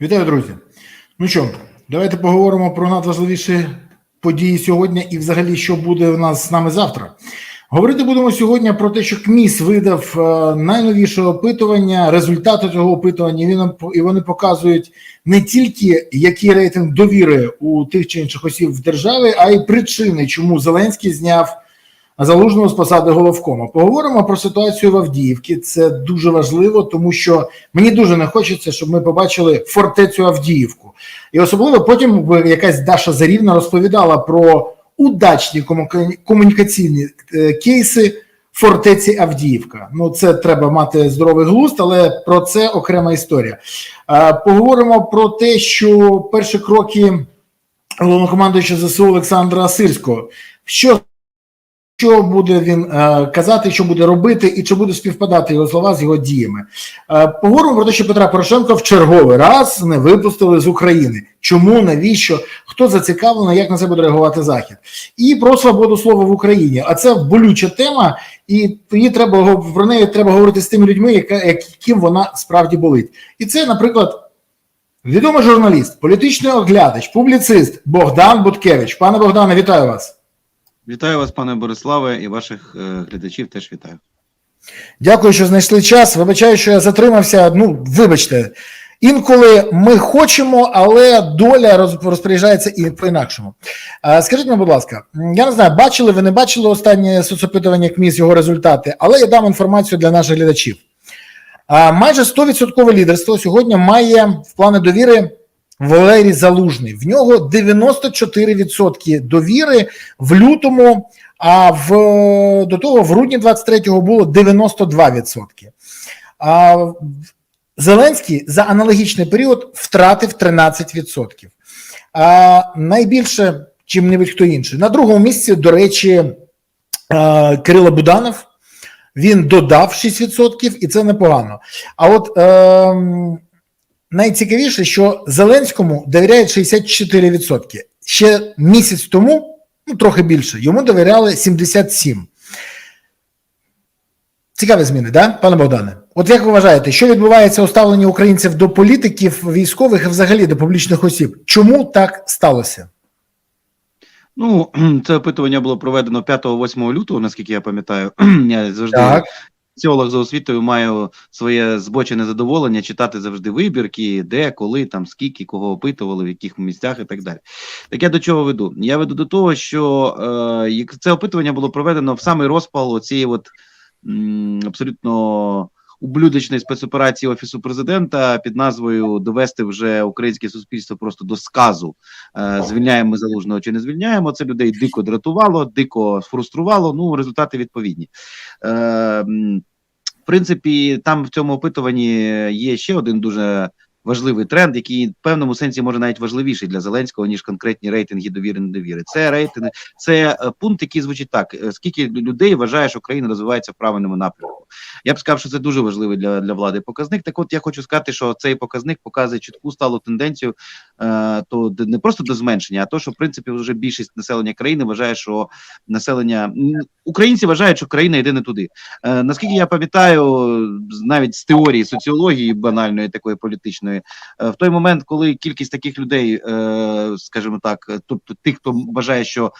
Вітаю, друзі. Ну що, давайте поговоримо про надважливіші події сьогодні і, взагалі, що буде у нас з нами завтра. Говорити будемо сьогодні про те, що КМІС видав е, найновіше опитування, результати цього опитування. І вони показують не тільки який рейтинг довіри у тих чи інших осіб в державі, а й причини, чому Зеленський зняв залужного з посади головкома. Поговоримо про ситуацію в Авдіївці. Це дуже важливо, тому що мені дуже не хочеться, щоб ми побачили фортецю Авдіївку. І особливо потім якась Даша Зарівна розповідала про удачні комунікаційні е, кейси фортеці Авдіївка. Ну, це треба мати здоровий глузд, але про це окрема історія. Е, Поговоримо про те, що перші кроки головнокомандуючого ЗСУ Олександра Сирського. Що що буде він е, казати, що буде робити, і чи буде співпадати його слова з його діями? Е, поговоримо про те, що Петра Порошенка в черговий раз не випустили з України. Чому, навіщо, хто зацікавлений, як на це буде реагувати Захід? І про свободу слова в Україні. А це болюча тема, і її треба про неї треба говорити з тими людьми, яким вона справді болить. І це, наприклад, відомий журналіст, політичний оглядач, публіцист Богдан Буткевич. Пане Богдане, вітаю вас. Вітаю вас, пане Бориславе, і ваших е, глядачів теж вітаю. Дякую, що знайшли час. Вибачаю, що я затримався. Ну, вибачте, інколи ми хочемо, але доля розпоряджається і по-інакшому. Скажіть мені, будь ласка, я не знаю, бачили ви не бачили останнє соцопитування КМІС, його результати, але я дам інформацію для наших глядачів. Майже 100% лідерство сьогодні має в плани довіри Валерій Залужний. В нього 94% довіри в лютому, а в до того в грудні 23-го було 92%. А Зеленський за аналогічний період втратив 13%. А найбільше, чим небудь хто інший. На другому місці, до речі, е, Кирило Буданов. Він додав 6%, і це непогано. А от е, найцікавіше, що Зеленському довіряють 64%. Ще місяць тому, ну трохи більше, йому довіряли 77%. Цікаві зміни, да, пане Богдане? От як ви вважаєте, що відбувається у ставленні українців до політиків, військових і взагалі до публічних осіб? Чому так сталося? Ну, це опитування було проведено 5-8 лютого, наскільки я пам'ятаю. Я завжди Так. Соціолог за освітою маю своє збочене задоволення читати завжди вибірки, де, коли, там, скільки, кого опитували, в яких місцях і так далі. Так я до чого веду? Я веду до того, що е, це опитування було проведено в самий розпал цієї абсолютно ублюдочної спецоперації офісу президента під назвою довести вже українське суспільство просто до сказу. Е, звільняємо залужного чи не звільняємо. Це людей дико дратувало, дико фруструвало. Ну результати відповідні. Е, в принципі, там в цьому опитуванні є ще один дуже важливий тренд, який в певному сенсі може навіть важливіший для Зеленського ніж конкретні рейтинги довіри недовіри. Це рейтинги, це е, пункт, який звучить так: е, скільки людей вважає, що країна розвивається в правильному напрямку. Я б сказав, що це дуже важливий для, для влади показник. Так, от я хочу сказати, що цей показник показує чітку сталу тенденцію, е, то не просто до зменшення, а то, що в принципі вже більшість населення країни вважає, що населення українці вважають, що країна йде не туди. Е, наскільки я пам'ятаю, навіть з теорії соціології банальної такої політичної, е, в той момент, коли кількість таких людей, е, скажімо так, е, тобто тих, хто вважає, що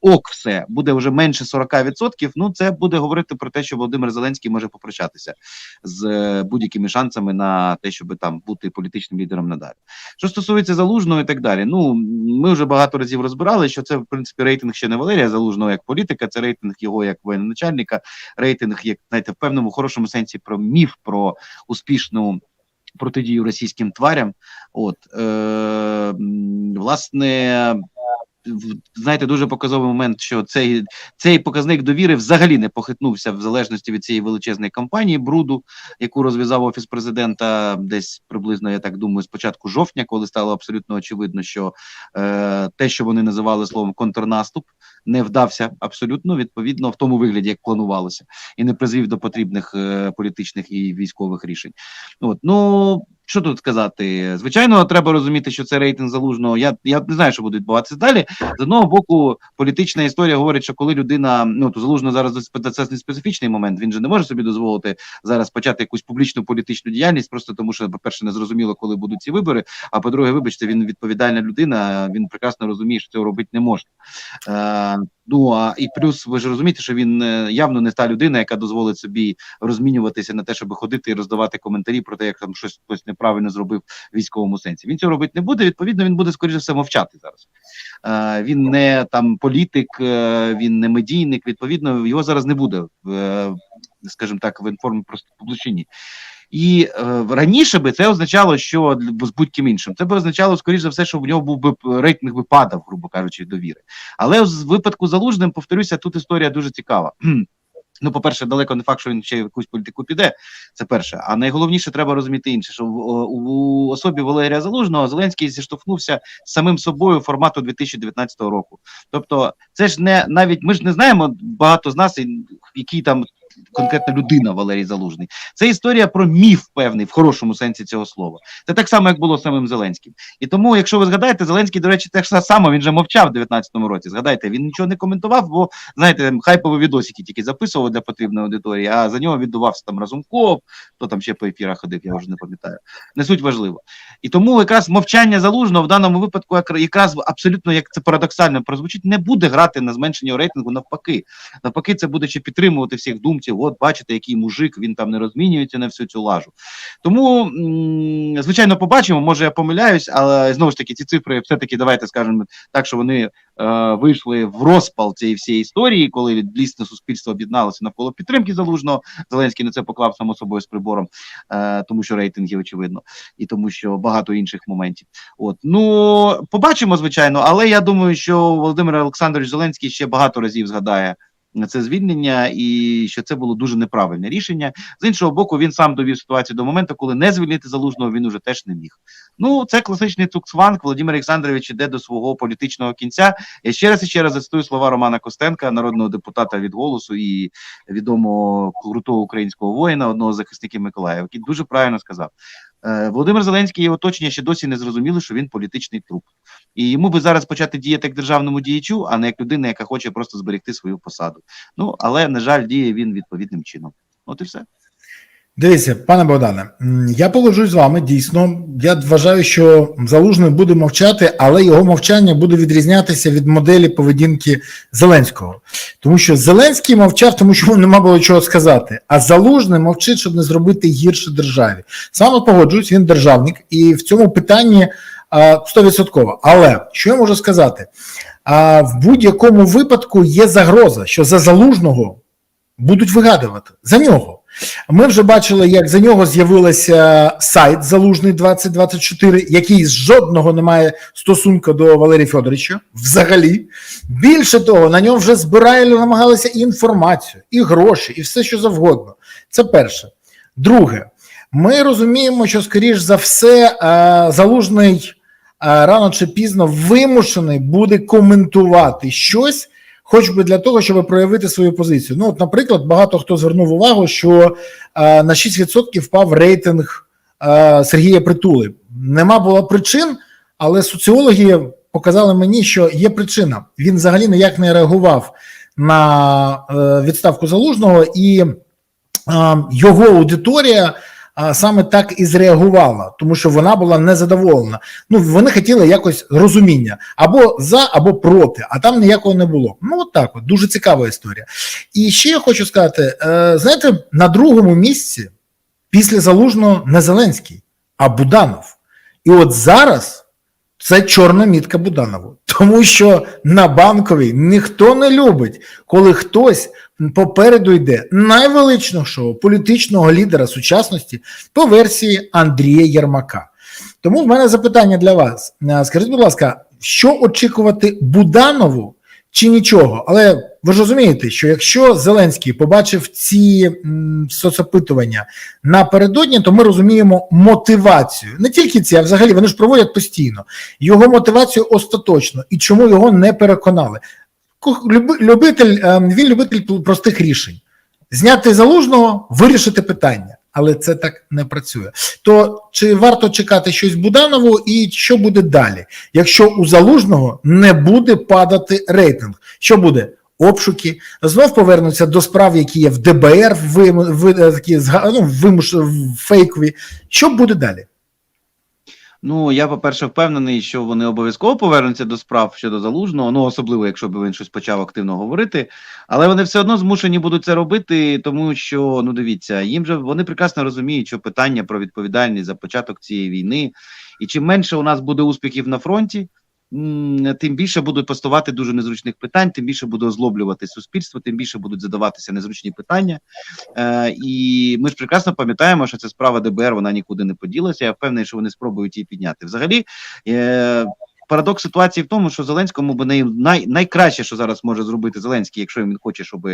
ок все буде вже менше 40%, ну це буде говорити про те, що Володимир Зеленський може попрощатися з будь-якими шансами на те, щоб там бути політичним лідером надалі. Що стосується залужного і так далі, ну ми вже багато разів розбирали, що це в принципі рейтинг ще не Валерія Залужного як політика, це рейтинг його як воєначальника, рейтинг, як знаєте, в певному хорошому сенсі про міф про успішну. Протидію російським тварям, от е, власне, знаєте, дуже показовий момент, що цей цей показник довіри взагалі не похитнувся в залежності від цієї величезної кампанії бруду, яку розв'язав офіс президента, десь приблизно, я так думаю, з початку жовтня, коли стало абсолютно очевидно, що е, те, що вони називали словом контрнаступ, не вдався абсолютно відповідно в тому вигляді, як планувалося, і не призвів до потрібних е, політичних і військових рішень. От ну що тут сказати? Звичайно, треба розуміти, що це рейтинг залужного. Я, я не знаю, що буде відбуватися далі. З одного боку, політична історія говорить, що коли людина ну то залужно зараз це не специфічний момент. Він же не може собі дозволити зараз почати якусь публічну політичну діяльність, просто тому що, по-перше, не зрозуміло, коли будуть ці вибори. А по-друге, вибачте, він відповідальна людина. Він прекрасно розуміє, що цього робити не можна. Ну а і плюс ви ж розумієте, що він е, явно не та людина, яка дозволить собі розмінюватися на те, щоб ходити і роздавати коментарі про те, як там щось хтось неправильно зробив в військовому сенсі. Він цього робити не буде. Відповідно, він буде скоріше все мовчати зараз. Е, Він не там політик, е, він не медійник. Відповідно, його зараз не буде в, е, скажімо так, в інформі просто площині. І е, раніше би це означало, що з будь-ким іншим це би означало, скоріш за все, що в нього був би рейтинг би падав, грубо кажучи, довіри. Але з випадку залужним, повторюся, тут історія дуже цікава. Ну, по-перше, далеко не факт, що він ще в якусь політику піде. Це перше. А найголовніше треба розуміти інше, що о- у особі Валерія Залужного Зеленський зіштовхнувся з самим собою формату 2019 року. Тобто, це ж не навіть ми ж не знаємо багато з нас, який там конкретна людина Валерій Залужний. Це історія про міф певний в хорошому сенсі цього слова. Це так само, як було з самим Зеленським. І тому, якщо ви згадаєте, Зеленський, до речі, теж само він же мовчав в 19-му році. Згадайте, він нічого не коментував, бо знаєте, хайпові відосики тільки записував для потрібної аудиторії, а за нього віддувався там Разумков, хто там ще по ефірах ходив, я вже не пам'ятаю. Не суть важливо. І тому якраз мовчання залужного в даному випадку, як- якраз абсолютно як це парадоксально прозвучить, не буде грати на зменшення рейтингу. Навпаки, навпаки, це буде ще підтримувати всіх думців. От бачите, який мужик, він там не розмінюється на всю цю лажу. Тому, звичайно, побачимо. Може, я помиляюсь, але знову ж таки, ці цифри, все-таки давайте скажемо так, що вони е, вийшли в розпал цієї всієї історії, коли дійсно суспільство об'єдналося навколо підтримки залужного. Зеленський на це поклав само собою з прибором, е, тому що рейтинги очевидно, і тому що багато інших моментів. От ну побачимо, звичайно, але я думаю, що Володимир Олександрович Зеленський ще багато разів згадає. Це звільнення, і що це було дуже неправильне рішення. З іншого боку, він сам довів ситуацію до моменту, коли не звільнити залужного він уже теж не міг. Ну, це класичний цукцванг. Володимир Олександрович іде до свого політичного кінця. Я ще раз і ще раз зацитую слова Романа Костенка, народного депутата від голосу і відомого крутого українського воїна, одного з захисників Миколаєва, який дуже правильно сказав. Е, Володимир Зеленський і оточення ще досі не зрозуміли, що він політичний труп. І йому би зараз почати діяти як державному діячу, а не як людина, яка хоче просто зберегти свою посаду. Ну але на жаль, діє він відповідним чином. От і все. Дивіться, пане Богдане, я погоджуюсь з вами. Дійсно, я вважаю, що залужний буде мовчати, але його мовчання буде відрізнятися від моделі поведінки Зеленського. Тому що Зеленський мовчав, тому що нема було чого сказати. А залужний мовчить, щоб не зробити гірше державі. Саме погоджуюсь, він державник, і в цьому питанні а, 100%. Але що я можу сказати? В будь-якому випадку є загроза, що за залужного будуть вигадувати за нього. Ми вже бачили, як за нього з'явився сайт Залужний 2024, який жодного не має стосунку до Валерія Федоровича взагалі. Більше того, на ньому вже збирали, намагалися і інформацію, і гроші, і все, що завгодно. Це перше. Друге, ми розуміємо, що, скоріш за все, е, залужний е, рано чи пізно вимушений буде коментувати щось хоч би для того, щоб проявити свою позицію. Ну, от, наприклад, багато хто звернув увагу, що е, на 6% впав рейтинг е, Сергія Притули. Нема було причин, але соціологи показали мені, що є причина. Він взагалі ніяк не реагував на е, відставку залужного, і його аудиторія. Саме так і зреагувала, тому що вона була незадоволена. Ну вони хотіли якось розуміння або за, або проти, а там ніякого не було. Ну от так, от дуже цікава історія. І ще я хочу сказати: е, знаєте, на другому місці після залужного не Зеленський, а Буданов. І от зараз це чорна мітка Буданову, тому що на банковій ніхто не любить, коли хтось попереду йде найвеличнішого політичного лідера сучасності по версії Андрія Єрмака. Тому в мене запитання для вас. Скажіть, будь ласка, що очікувати Буданову чи нічого? Але ви ж розумієте, що якщо Зеленський побачив ці м, соцопитування напередодні, то ми розуміємо мотивацію. Не тільки ці, а взагалі вони ж проводять постійно. Його мотивацію остаточно і чому його не переконали. Любитель, ем, він любитель простих рішень. Зняти залужного, вирішити питання. але це так не працює. То чи варто чекати щось Буданову, і що буде далі, якщо у залужного не буде падати рейтинг? Що буде? Обшуки знов повернуться до справ, які є в ДБР, ви, ви, такі ну, вимуш, фейкові. Що буде далі? Ну я, по-перше, впевнений, що вони обов'язково повернуться до справ щодо залужного. Ну особливо, якщо б він щось почав активно говорити. Але вони все одно змушені будуть це робити, тому що ну дивіться, їм же вони прекрасно розуміють, що питання про відповідальність за початок цієї війни, і чим менше у нас буде успіхів на фронті. Тим більше будуть постувати дуже незручних питань, тим більше буде озлоблювати суспільство, тим більше будуть задаватися незручні питання. Е, і ми ж прекрасно пам'ятаємо, що ця справа ДБР вона нікуди не поділася. Я впевнений, що вони спробують її підняти. Взагалі, е, парадокс ситуації в тому, що Зеленському би най, най, найкраще, що зараз може зробити Зеленський, якщо він хоче, щоб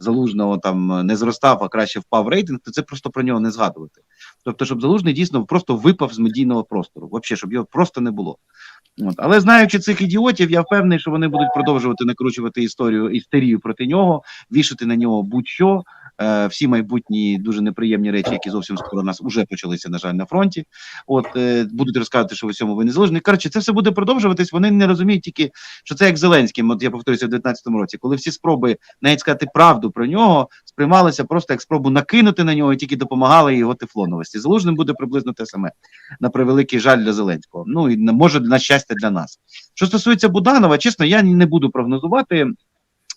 залужного там не зростав, а краще впав рейтинг, то це просто про нього не згадувати. Тобто, щоб залужний дійсно просто випав з медійного простору, взагалі, щоб його просто не було. От. Але знаючи цих ідіотів, я впевнений, що вони будуть продовжувати накручувати історію істерію проти нього, вішати на нього будь-що. Е, всі майбутні дуже неприємні речі, які зовсім скоро у нас вже почалися, на жаль, на фронті. От е, будуть розказувати, що в усьому ви незалежні. Коротше, це все буде продовжуватись. Вони не розуміють тільки, що це як Зеленським. От я повторюся в 19-му році, коли всі спроби навіть сказати правду про нього сприймалися просто як спробу накинути на нього і тільки допомагали його тефлоновості. Залужним буде приблизно те саме на превеликий жаль для Зеленського. Ну і може на щастя для нас. Що стосується Буданова, чесно, я не буду прогнозувати.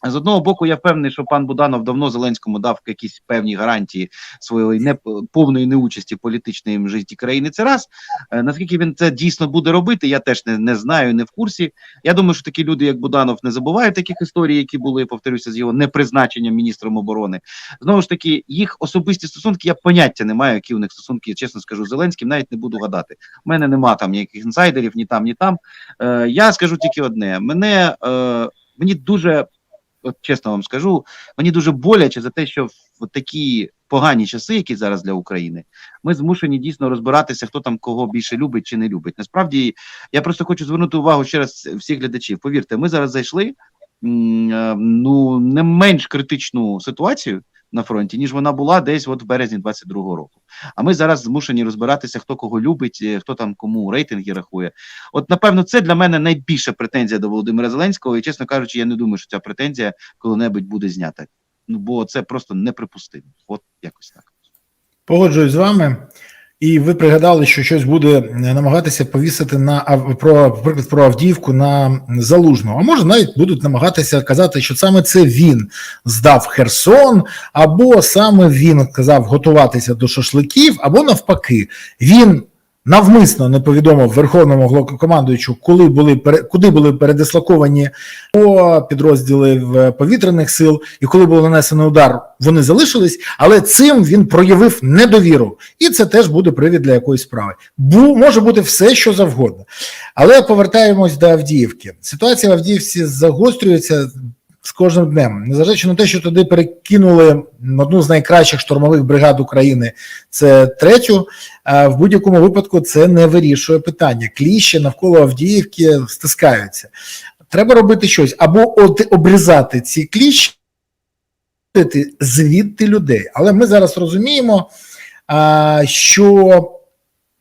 З одного боку, я впевнений, що пан Буданов давно Зеленському дав якісь певні гарантії своєї не повної неучасті в політичному житті країни. Це раз Е, наскільки він це дійсно буде робити, я теж не, не знаю, не в курсі. Я думаю, що такі люди, як Буданов, не забувають таких історій, які були, повторюся, з його непризначенням міністром оборони. Знову ж таки, їх особисті стосунки, я поняття не маю, які у них стосунки, чесно скажу, Зеленським, навіть не буду гадати. У мене нема там ніяких інсайдерів, ні там, ні там. Е, я скажу тільки одне: мене е, мені дуже, от чесно вам скажу, мені дуже боляче за те, що в такі погані часи, які зараз для України, ми змушені дійсно розбиратися, хто там кого більше любить чи не любить. Насправді, я просто хочу звернути увагу ще раз всіх глядачів. Повірте, ми зараз зайшли е, ну не менш критичну ситуацію на фронті, ніж вона була десь от в березні 22-го року. А ми зараз змушені розбиратися, хто кого любить, е, хто там кому рейтинги рахує. От напевно, це для мене найбільша претензія до Володимира Зеленського. І чесно кажучи, я не думаю, що ця претензія коли-небудь буде знята. Ну бо це просто неприпустимо. От якось так. Погоджуюсь з вами. І ви пригадали, що щось буде намагатися повісити на про приклад про Авдіївку на залужного. А може навіть будуть намагатися казати, що саме це він здав Херсон, або саме він казав готуватися до шашликів, або навпаки, він навмисно не повідомив верховному головнокомандуючу, коли були куди були передислоковані підрозділи в повітряних сил, і коли був нанесений удар, вони залишились, але цим він проявив недовіру, і це теж буде привід для якоїсь справи. Бу може бути все, що завгодно. Але повертаємось до Авдіївки. Ситуація в Авдіївці загострюється з кожним днем, незважаючи на те, що туди перекинули одну з найкращих штурмових бригад України, це третю. В будь-якому випадку це не вирішує питання. Кліщі навколо Авдіївки стискаються. Треба робити щось або от обрізати ці кліщі, звідти людей. Але ми зараз розуміємо, що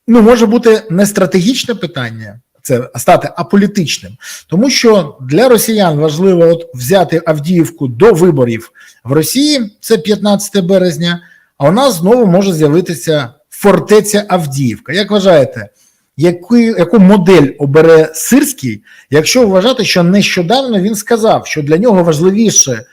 ну, може бути не стратегічне питання. Це стати аполітичним, тому що для росіян важливо от взяти Авдіївку до виборів в Росії. Це 15 березня. А у нас знову може з'явитися фортеця Авдіївка. Як вважаєте, яку, яку модель обере Сирський, якщо вважати, що нещодавно він сказав, що для нього важливіше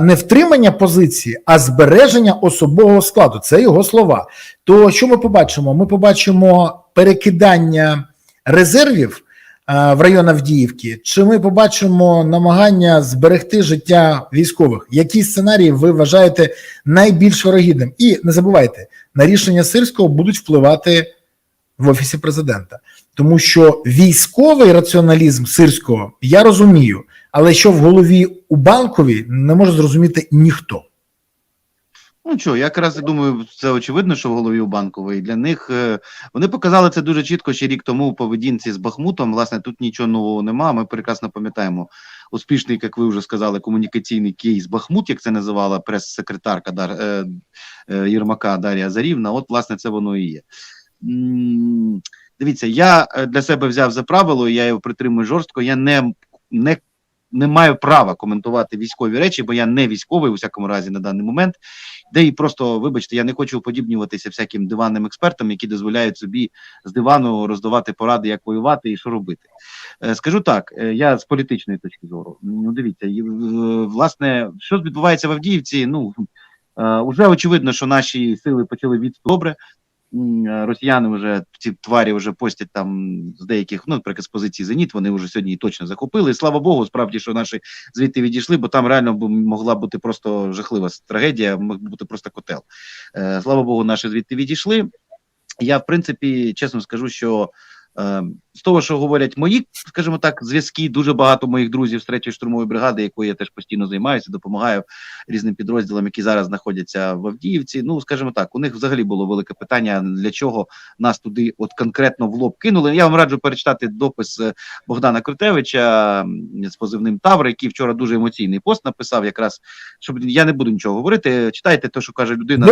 не втримання позиції, а збереження особового складу. Це його слова. То що ми побачимо? Ми побачимо перекидання резервів в район Авдіївки, чи ми побачимо намагання зберегти життя військових? Які сценарії ви вважаєте найбільш вирогідним? І не забувайте, на рішення Сирського будуть впливати в офісі президента, тому що військовий раціоналізм сирського я розумію, але що в голові у банковій не може зрозуміти ніхто. Ну що, я якраз і думаю, це очевидно, що в голові у банкової. Для них е, вони показали це дуже чітко ще рік тому у поведінці з Бахмутом. Власне, тут нічого нового нема. Ми прекрасно пам'ятаємо успішний, як ви вже сказали, комунікаційний кейс Бахмут, як це називала прес-секретарка Дар, е, е, Єрмака Дар'я Зарівна. От, власне, це воно і є. Дивіться, я для себе взяв за правило, я його притримую жорстко. Я не, не, не маю права коментувати військові речі, бо я не військовий у всякому разі на даний момент. Де і просто, вибачте, я не хочу уподібнюватися всяким диванним експертам, які дозволяють собі з дивану роздавати поради, як воювати і що робити. Е, Скажу так, е, я з політичної точки зору. Ну, дивіться, власне, що відбувається в Авдіївці, ну е, уже очевидно, що наші сили почали відступ добре. Е, Росіяни вже ці тварі вже постять там з деяких, ну, наприклад, з позиції Зеніт, вони вже сьогодні точно захопили. І слава Богу, справді, що наші звідти відійшли, бо там реально могла бути просто жахлива трагедія, мог бути просто котел. Е, слава Богу, наші звідти відійшли. Я, в принципі, чесно скажу, що е, з того, що говорять мої, скажімо так, зв'язки, дуже багато моїх друзів з третьої штурмової бригади, якою я теж постійно займаюся, допомагаю різним підрозділам, які зараз знаходяться в Авдіївці. Ну, скажімо так, у них взагалі було велике питання, для чого нас туди от конкретно в лоб кинули. Я вам раджу перечитати допис е, Богдана Крутевича з позивним Тавр, який вчора дуже емоційний пост написав, якраз щоб я не буду нічого говорити. Читайте те, що каже людина.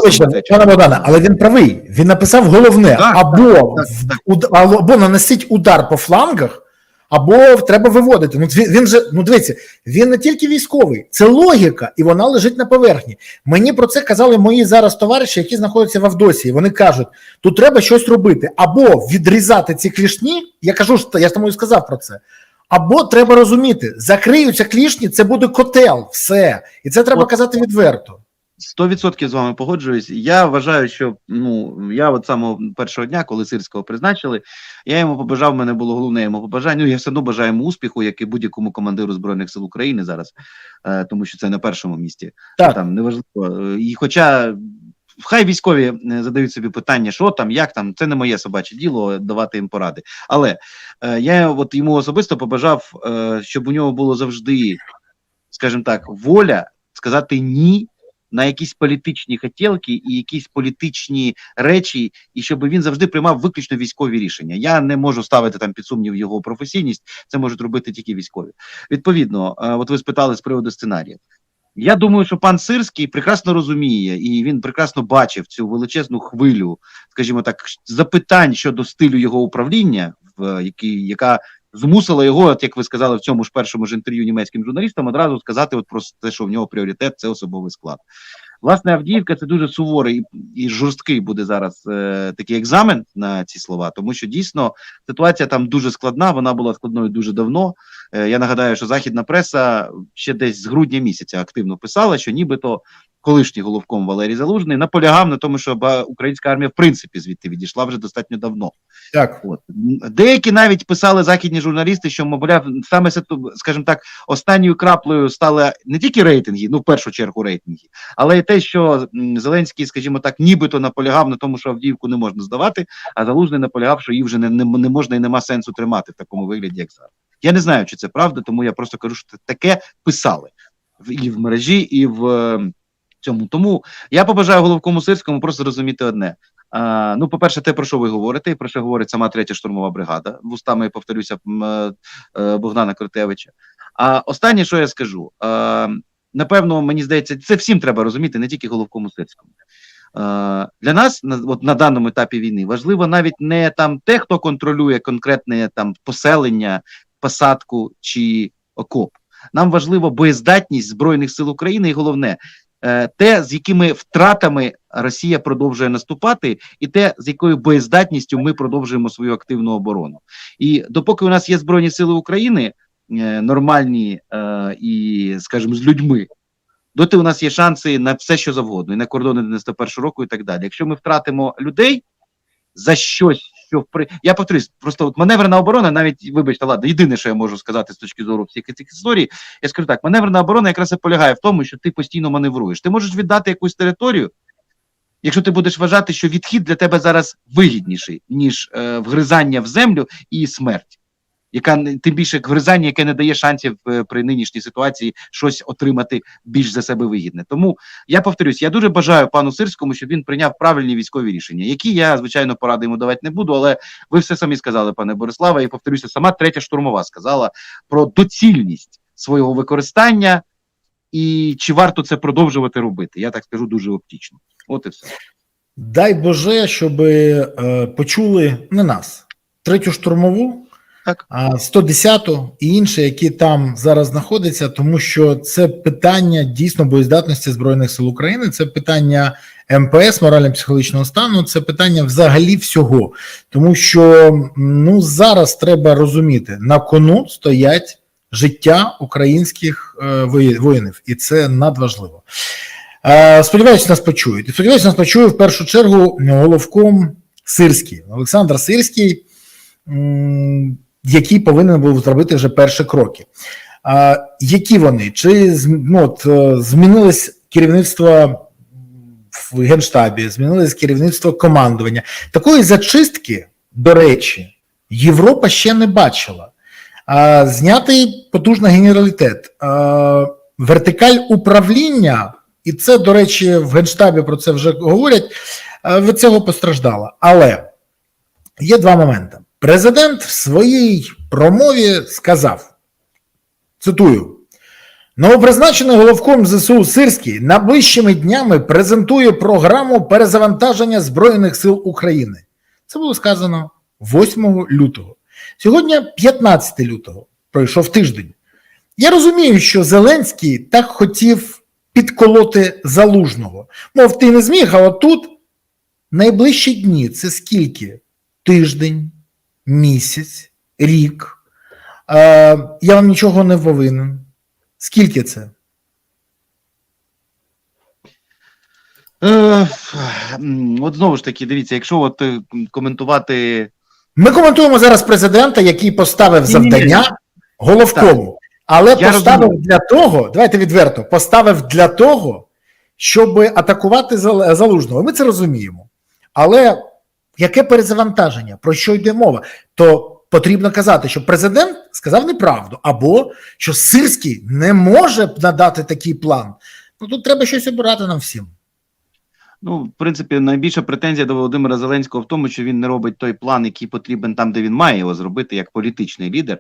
Богдане, але він правий. Він написав головне: Так, або, так, в- так. або нанесіть удар по флангах, або треба виводити. Ну він, він же ну дивіться, він не тільки військовий, це логіка, і вона лежить на поверхні. Мені про це казали мої зараз товариші, які знаходяться в Авдосії. Вони кажуть, тут треба щось робити, або відрізати ці клішні. Я кажу, я ж тому і сказав про це. Або треба розуміти, закриються клішні, це буде котел, все, і це треба От. казати відверто. Сто відсотків з вами погоджуюсь. Я вважаю, що ну я от самого першого дня, коли сирського призначили, я йому побажав. мене було головне йому побажання. Ну я все одно бажаю йому успіху, як і будь-якому командиру збройних сил України зараз, е, тому що це на першому місці. Так. Там неважливо. І хоча хай військові е, задають собі питання, що там, як там, це не моє собаче діло давати їм поради. Але е, я от йому особисто побажав, е, щоб у нього було завжди, скажімо так, воля сказати ні на якісь політичні хотілки і якісь політичні речі, і щоб він завжди приймав виключно військові рішення. Я не можу ставити там під сумнів його професійність, це можуть робити тільки військові. Відповідно, е, от ви спитали з приводу сценарію. Я думаю, що пан Сирський прекрасно розуміє, і він прекрасно бачив цю величезну хвилю, скажімо так, запитань щодо стилю його управління, в який яка змусила його, от як ви сказали в цьому ж першому ж інтерв'ю німецьким журналістам, одразу сказати, от про те, що в нього пріоритет це особовий склад. Власне, Авдіївка це дуже суворий і жорсткий буде зараз е, такий екзамен на ці слова, тому що дійсно ситуація там дуже складна. Вона була складною дуже давно. Е, я нагадаю, що західна преса ще десь з грудня місяця активно писала, що нібито колишній головком Валерій Залужний наполягав на тому, що українська армія в принципі звідти відійшла вже достатньо давно. Так. От деякі навіть писали західні журналісти, що мовляв, саме скажімо так, останньою краплею стали не тільки рейтинги, ну в першу чергу рейтинги, але й те, що Зеленський, скажімо так, нібито наполягав на тому, що Авдіївку не можна здавати, а Залужний наполягав, що її вже не, не, не можна і нема сенсу тримати в такому вигляді, як зараз. Я не знаю, чи це правда, тому я просто кажу, що таке писали в і в мережі, і в е, цьому. Тому я побажаю головкому сирському просто зрозуміти одне. А, ну, по-перше, те, про що ви говорите, і про що говорить сама третя штурмова бригада, вустами, повторюся, е, е, Богдана Кротевича. А останнє, що я скажу, е, напевно, мені здається, це всім треба розуміти, не тільки головкому сирському. Е, для нас на, от на даному етапі війни важливо навіть не там те, хто контролює конкретне там поселення, посадку чи окоп. Нам важливо боєздатність Збройних сил України, і головне, е, те, з якими втратами Росія продовжує наступати, і те, з якою боєздатністю ми продовжуємо свою активну оборону. І допоки у нас є Збройні Сили України нормальні е, і, скажімо, з людьми, доти у нас є шанси на все, що завгодно, і на кордони 91 року, і так далі. Якщо ми втратимо людей за щось, що впри... я повторюсь, просто от маневрена оборона, навіть вибачте, ладно, єдине, що я можу сказати з точки зору всіх цих історій, я скажу так: маневрена оборона якраз і полягає в тому, що ти постійно маневруєш. Ти можеш віддати якусь територію, якщо ти будеш вважати, що відхід для тебе зараз вигідніший, ніж е, вгризання в землю і смерть. Яка тим більше вгризання, яке не дає шансів е, при нинішній ситуації щось отримати більш за себе вигідне. Тому я повторюсь, я дуже бажаю пану Сирському, щоб він прийняв правильні військові рішення, які я звичайно поради йому давати не буду. Але ви все самі сказали, пане Бориславе, і повторюся, сама третя штурмова сказала про доцільність свого використання, і чи варто це продовжувати робити? Я так скажу дуже оптично. От і все. Дай Боже, щоб е, почули не нас, третю штурмову, Так. а 110-ту і інші, які там зараз знаходяться, тому що це питання дійсно боєздатності Збройних сил України, це питання МПС, морально-психологічного стану, це питання взагалі всього. Тому що ну зараз треба розуміти, на кону стоять життя українських е, воїнів, і це надважливо. Е, Сподіваюся, нас почують. І сподіваюся, нас почує в першу чергу головком Сирський, Олександр Сирський, який повинен був зробити вже перші кроки. А, які вони? Чи ну, от, е, змінилось керівництво в Генштабі, змінилось керівництво командування? Такої зачистки, до речі, Європа ще не бачила. А, знятий потужний генералітет. А, вертикаль управління, і це, до речі, в Генштабі про це вже говорять, від цього постраждала. Але є два моменти. Президент в своїй промові сказав: цитую. Новопризначений головком ЗСУ Сирський найближчими днями презентує програму перезавантаження Збройних сил України. Це було сказано 8 лютого. Сьогодні 15 лютого, пройшов тиждень. Я розумію, що Зеленський так хотів підколоти залужного. Мов, ти не зміг, а от тут найближчі дні це скільки? Тиждень, місяць, рік. Е, я вам нічого не повинен. Скільки це? Е, от знову ж таки, дивіться, якщо от е, коментувати. Ми коментуємо зараз президента, який поставив Ні-ні-ні. завдання головкому, але Я поставив розумію. для того, давайте відверто, поставив для того, щоб атакувати Зал- залужного. Ми це розуміємо. Але яке перезавантаження? Про що йде мова? То потрібно казати, що президент сказав неправду, або що Сирський не може надати такий план. Ну тут треба щось обирати нам всім. Ну, в принципі, найбільша претензія до Володимира Зеленського в тому, що він не робить той план, який потрібен там, де він має його зробити, як політичний лідер.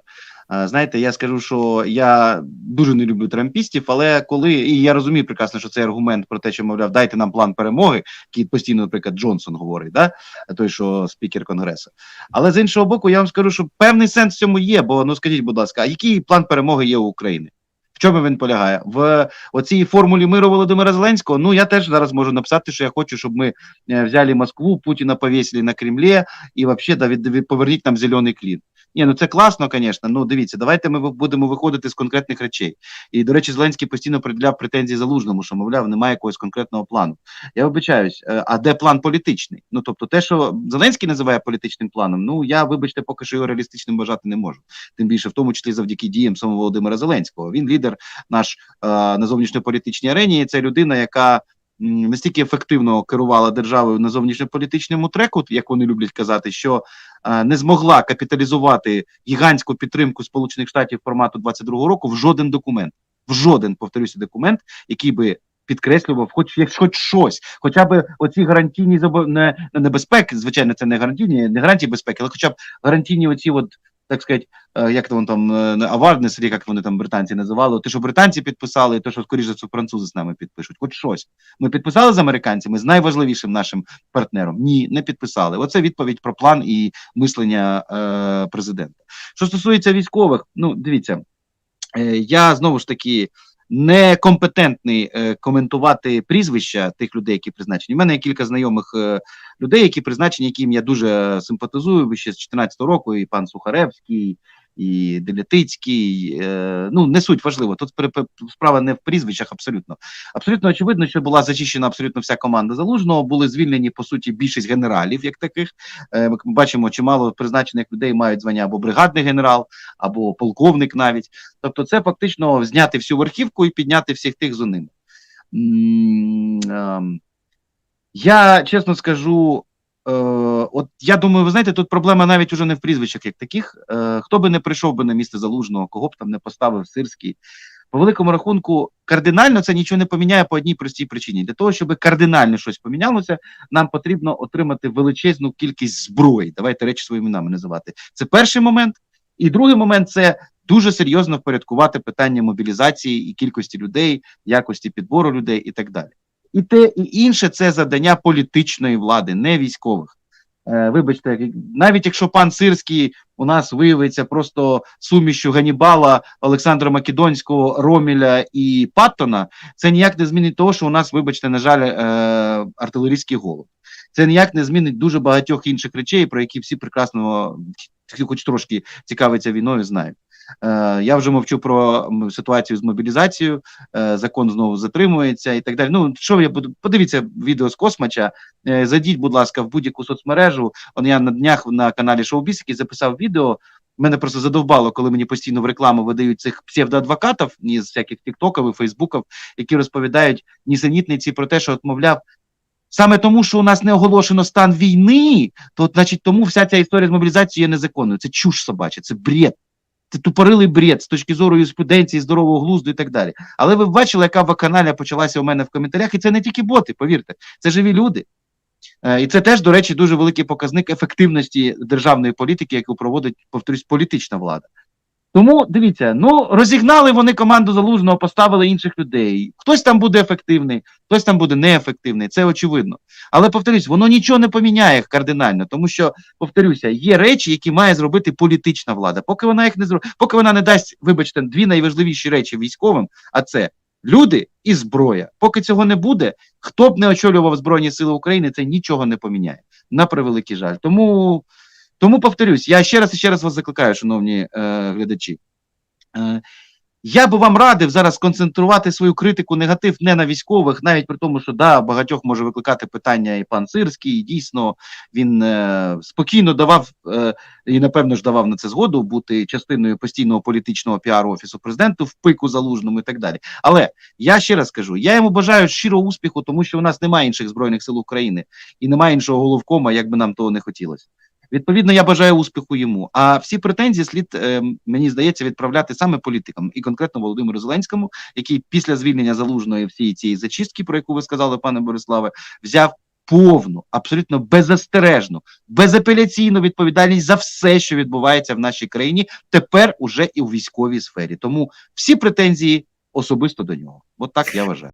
А, Знаєте, я скажу, що я дуже не люблю трампістів, але коли і я розумію прекрасно, що цей аргумент про те, що мовляв, дайте нам план перемоги, який постійно, наприклад, Джонсон говорить, да той, що спікер конгресу. Але з іншого боку, я вам скажу, що певний сенс в цьому є. Бо ну скажіть, будь ласка, а який план перемоги є у України? В чому він полягає? В оцій формулі миру Володимира Зеленського. Ну я теж зараз можу написати, що я хочу, щоб ми е, взяли Москву, Путіна повісили на Кремлі і взагалі да, від, від, поверніть нам зелений клін. Ні, ну це класно, звісно. Ну дивіться, давайте ми будемо виходити з конкретних речей. І до речі, Зеленський постійно приділяв претензії залужному, що мовляв, немає якогось конкретного плану. Я вибачаюсь, е, а де план політичний? Ну тобто, те, що Зеленський називає політичним планом, ну я вибачте, поки що його реалістичним вважати не можу. Тим більше, в тому числі завдяки діям самого Володимира Зеленського. Він лідер наш е, на зовнішньополітичній арені. Це людина, яка настільки ефективно керувала державою на зовнішньополітичному треку, як вони люблять казати, що е, не змогла капіталізувати гігантську підтримку Сполучених Штатів формату 22-го року в жоден документ, в жоден повторюся документ, який би. Підкреслював, хоч як хоч щось, хоча б оці гарантійні забо... не, не небезпеки, звичайно, це не гарантійні, не гарантії безпеки, але хоча б гарантійні оці, от так сказати, е, як то вон там е, аварднес, як вони там британці називали, те, що британці підписали, те, що скоріше за французи з нами підпишуть, хоч щось. Ми підписали з американцями з найважливішим нашим партнером. Ні, не підписали. Оце відповідь про план і мислення е, президента. Що стосується військових, ну дивіться, е, я знову ж таки. Некомпетентний е, коментувати прізвища тих людей, які призначені. У мене є кілька знайомих е, людей, які призначені, яким я дуже симпатизую ще з 14 року, і пан Сухаревський, і Делятицький. Е, ну не суть важливо. Тут справа не в прізвищах абсолютно. Абсолютно очевидно, що була зачищена абсолютно вся команда залужного. Були звільнені по суті більшість генералів, як таких. Е, ми бачимо, чимало призначених людей мають звання або бригадний генерал, або полковник навіть. Тобто, це фактично зняти всю верхівку і підняти всіх тих за ними. Ем, Я чесно скажу, от я думаю, ви знаєте, тут проблема навіть уже не в прізвищах, як таких. Е, хто би не прийшов би на місце залужного, кого б там не поставив Сирський. По великому рахунку, кардинально це нічого не поміняє по одній простій причині. Для того, щоб кардинально щось помінялося, нам потрібно отримати величезну кількість зброї. Давайте речі своїми іменами називати. Це перший момент. І другий момент це дуже серйозно впорядкувати питання мобілізації і кількості людей, якості підбору людей і так далі. І те і інше це завдання політичної влади, не військових. Е, вибачте, навіть якщо пан Сирський у нас виявиться просто сумішю Ганібала, Олександра Македонського, Роміля і Паттона, це ніяк не змінить того, що у нас, вибачте, на жаль, е, артилерійський голод. Це ніяк не змінить дуже багатьох інших речей, про які всі прекрасно, хоч трошки цікавиться війною, знають. Е, я вже мовчу про ситуацію з мобілізацією. Е, закон знову затримується і так далі. Ну що я буду подивіться відео з космача. Е, зайдіть, будь ласка, в будь-яку соцмережу. Он я на днях на каналі Шоубіс, який записав відео. Мене просто задовбало, коли мені постійно в рекламу видають цих псевдоадвокатів ні з всяких тіктоків і фейсбуків, які розповідають нісенітниці про те, що от, мовляв, саме тому, що у нас не оголошено стан війни, то значить тому вся ця історія з мобілізацією є незаконною. Це чуш собача, це бред. Тупорилий бред з точки зору юриспруденції, здорового глузду і так далі. Але ви бачили, яка ваканалія почалася у мене в коментарях, і це не тільки боти, повірте, це живі люди. Е, І це теж, до речі, дуже великий показник ефективності державної політики, яку проводить, повторюсь, політична влада. Тому дивіться, ну розігнали вони команду залужного, поставили інших людей. Хтось там буде ефективний, хтось там буде неефективний, це очевидно. Але повторюсь, воно нічого не поміняє кардинально, тому що повторюся, є речі, які має зробити політична влада. Поки вона їх не зробить, поки вона не дасть, вибачте, дві найважливіші речі військовим, а це люди і зброя. Поки цього не буде, хто б не очолював Збройні Сили України, це нічого не поміняє. На превеликий жаль. Тому, тому повторюсь, я ще раз і ще раз вас закликаю, шановні е, глядачі. Е, я би вам радив зараз сконцентрувати свою критику, негатив не на військових, навіть при тому, що да, багатьох може викликати питання і пан Сирський, і дійсно він е, спокійно давав е, і напевно ж давав на це згоду бути частиною постійного політичного піару офісу президенту в пику залужному і так далі. Але я ще раз кажу: я йому бажаю щиро успіху, тому що у нас немає інших збройних сил України і немає іншого головкома, як би нам того не хотілося. Відповідно, я бажаю успіху йому. А всі претензії слід, е, мені здається, відправляти саме політикам і конкретно Володимиру Зеленському, який після звільнення залужної всієї цієї зачистки, про яку ви сказали, пане Бориславе, взяв повну, абсолютно беззастережну, безапеляційну відповідальність за все, що відбувається в нашій країні, тепер уже і у військовій сфері. Тому всі претензії особисто до нього. От так я вважаю.